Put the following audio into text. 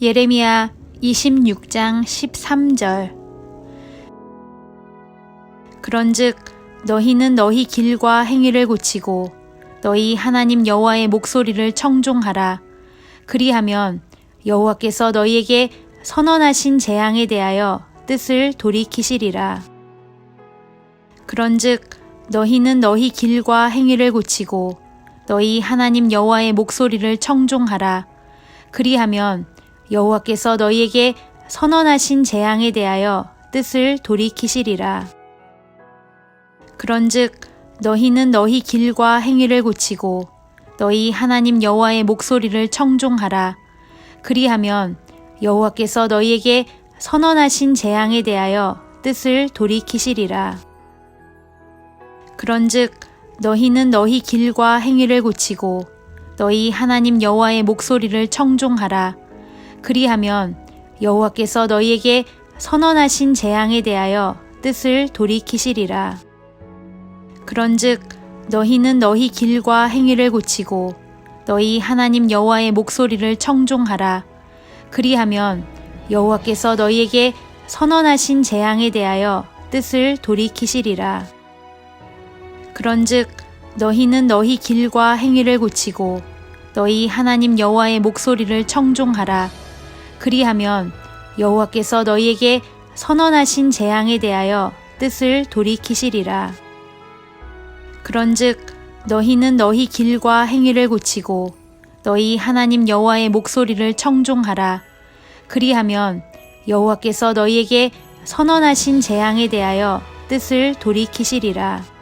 예레미야 26장 13절. 그런즉 너희는 너희 길과 행위를 고치고 너희 하나님 여호와의 목소리를 청종하라. 그리하면 여호와께서 너희에게 선언하신 재앙에 대하여 뜻을 돌이키시리라. 그런즉 너희는 너희 길과 행위를 고치고 너희 하나님 여호와의 목소리를 청종하라. 그리하면 여호와께서 너희에게 선언하신 재앙에 대하여 뜻을 돌이키시리라. 그런즉 너희는 너희 길과 행위를 고치고 너희 하나님 여호와의 목소리를 청종하라. 그리하면 여호와께서 너희에게 선언하신 재앙에 대하여 뜻을 돌이키시리라. 그런즉 너희는 너희 길과 행위를 고치고 너희 하나님 여호와의 목소리를 청종하라. 그리하면 여호와께서 너희에게 선언하신 재앙에 대하여 뜻을 돌이키시리라. 그런즉 너희는 너희 길과 행위를 고치고 너희 하나님 여호와의 목소리를 청종하라. 그리하면 여호와께서 너희에게 선언하신 재앙에 대하여 뜻을 돌이키시리라. 그런즉 너희는 너희 길과 행위를 고치고 너희 하나님 여호와의 목소리를 청종하라. 그리하면 여호와께서 너희에게 선언하신 재앙에 대하여 뜻을 돌이키시리라. 그런즉 너희는 너희 길과 행위를 고치고 너희 하나님 여호와의 목소리를 청종하라. 그리하면 여호와께서 너희에게 선언하신 재앙에 대하여 뜻을 돌이키시리라.